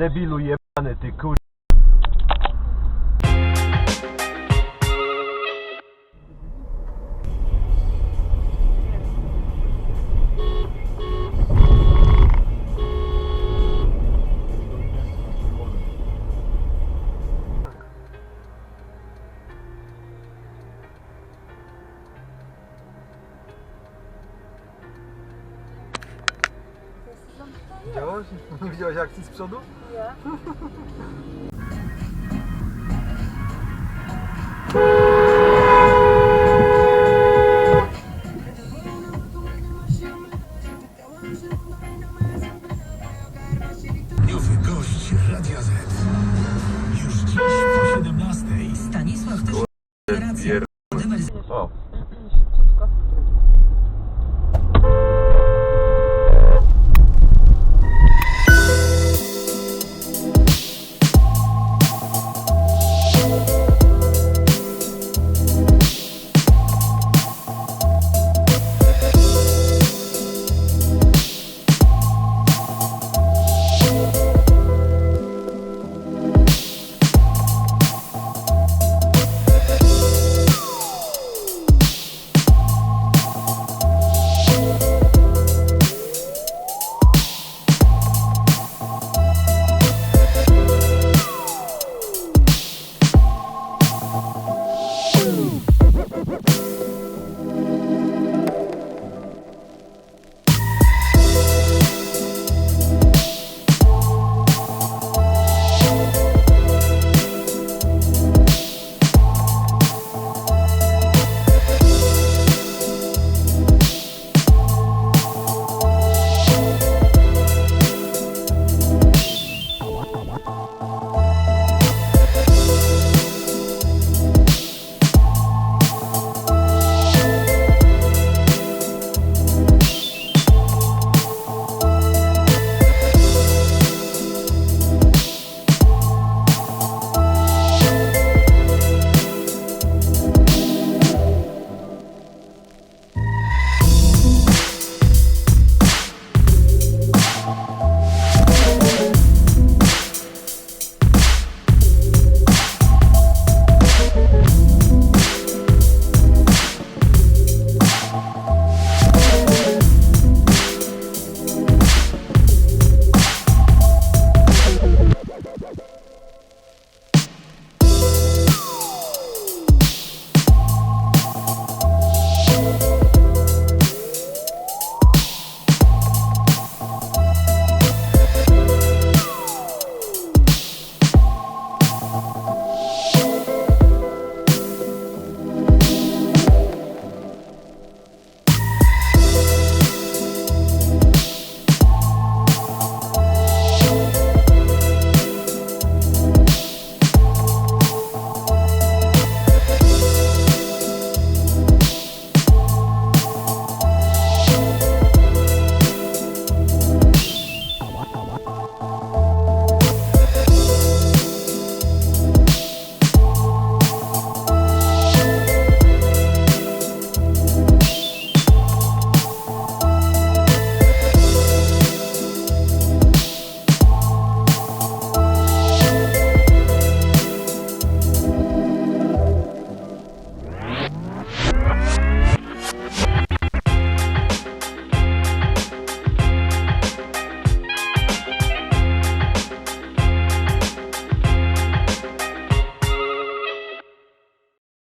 debilu jebany, ty kur... Widziałaś? Widziałaś akcji z przodu? わ